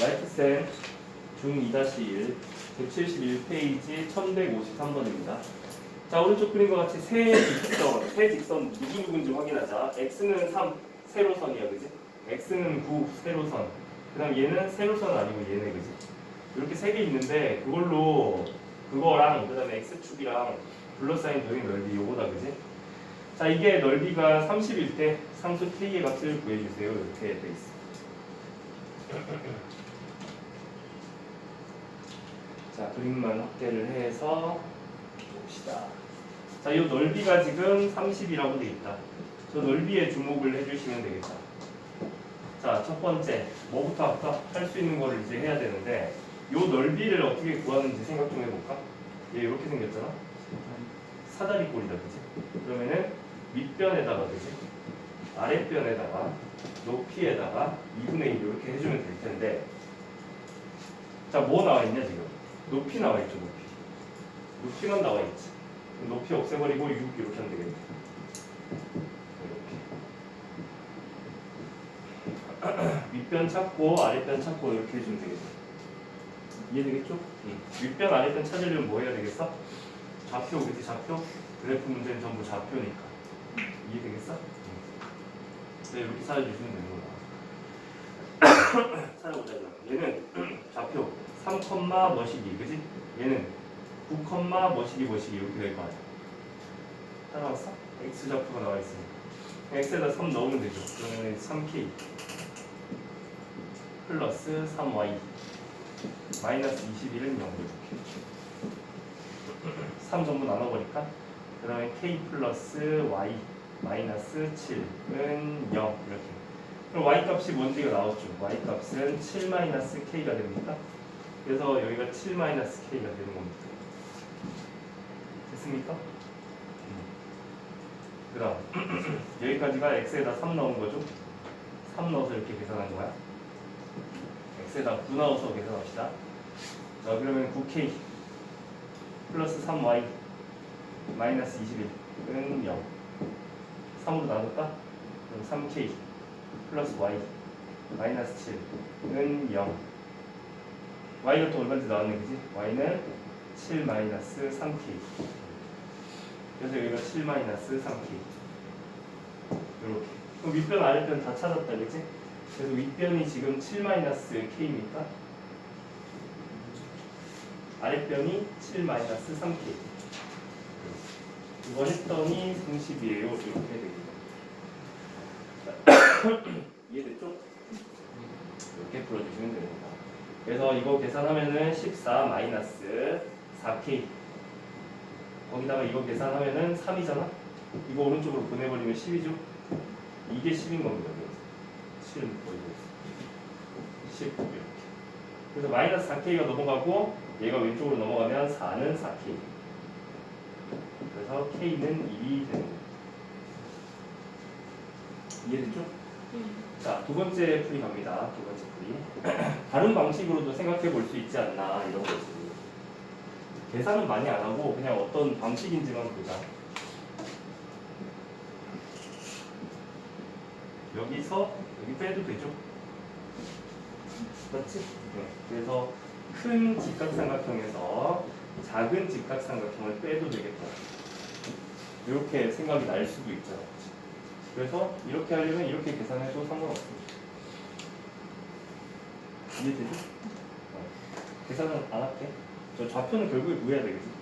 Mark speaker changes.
Speaker 1: 라이트센 중2-1 171페이지 1153번입니다. 자 오른쪽 그림과 같이 세 직선, 세 직선 누구 누군지 확인하자. x는 3 세로선이야, 그지? x는 9 세로선. 그다음 얘는 세로선 아니고 얘네, 그지? 이렇게 세 개 있는데 그걸로 그거랑 그다음에 x축이랑 둘러싸인 도형의 넓이 요거다, 그지? 자 이게 넓이가 30일 때 상수 k의 값을 구해주세요. 이렇게 돼 있어. 자 그림만 확대를 해서 봅시다. 자, 이 넓이가 지금 30이라고 돼 있다. 저 넓이에 주목을 해주시면 되겠다. 자, 첫 번째 뭐부터 할까? 할 수 있는 거를 이제 해야 되는데 이 넓이를 어떻게 구하는지 생각 좀 해볼까? 얘 이렇게 생겼잖아. 사다리꼴이다, 그지? 그러면은 밑변에다가 그지? 아랫변에다가 높이에다가 2분의 1 이렇게 해주면 될 텐데 자, 뭐 나와 있냐 지금? 높이 나와 있죠, 높이. 높이만 나와 있지. 높이 없애버리고 6 이렇게 하면 되겠네. 윗변 찾고 아랫변 찾고 이렇게 해주면 되겠네. 이해되겠죠? 응. 윗변 아랫변 찾으려면 뭐 해야 되겠어? 좌표 그지 좌표? 그래프 문제는 전부 좌표니까. 이해되겠어? 응. 네, 이렇게 찾아주시면 되는 거다. 찾아보자. 얘는 좌표 3, 뭐시기 그지? 얘는 9, 뭐시기 뭐시기 이렇게 될 거 아니야. 따라왔어? x 좌표가 나와 있으니까 x에다 3 넣으면 되죠. 그러면 3k 플러스 3y 마이너스 21은 0 이렇게 3 전부 나눠버릴까? 그 다음에 k 플러스 y 마이너스 7은 0 이렇게 그럼 y 값이 뭔지가 나왔죠. y 값은 7 마이너스 k가 됩니까? 그래서 여기가 7 마이너스 k가 되는 겁니다. 됐습니까? 그 다음 여기까지가 x에다 3 넣은 거죠? 3 넣어서 이렇게 계산한 거야? X에다 9 넣어서 계산합시다. 자 그러면 9k 플러스 3y 마이너스 21은 0 3으로 나눌까? 그럼 3k 플러스 y 마이너스 7은 0 y가 또 얼마인지 나왔네 그지? y는 7 마이너스 3k 그래서 여기가 7 마이너스 3k 이렇게 그럼 윗변 아랫변 다 찾았다 그지? 그래서 윗변이 지금 7 마이너스 k입니까? 아랫변이 7 마이너스 3k 이거 했더니 30이에요 이렇게 되겠다 이해됐죠? 이렇게 풀어주시면 됩니다 그래서 이거 계산하면은 14 마이너스 4k 거기다가 이거 계산하면은 3이잖아? 이거 오른쪽으로 보내버리면 10이죠? 이게 10인 겁니다. 그래서 7 보이고 있어. 10 이렇게. 그래서 마이너스 4k가 넘어가고 얘가 왼쪽으로 넘어가면 4는 4k. 그래서 k는 2이 되는 거예요. 이해됐죠? 자, 두 번째 풀이 갑니다. 두 번째 풀이. 다른 방식으로도 생각해 볼 수 있지 않나 이런 거지. 계산은 많이 안 하고 그냥 어떤 방식인지만 보자. 여기서 여기 빼도 되죠? 맞지? 네. 그래서 큰 직각삼각형에서 작은 직각삼각형을 빼도 되겠다. 이렇게 생각이 날 수도 있잖아. 그래서 이렇게 하려면 이렇게 계산해도 상관없습니다. 이해되죠? 어. 계산은 안 할게. 저 좌표는 결국에 구해야 되겠지.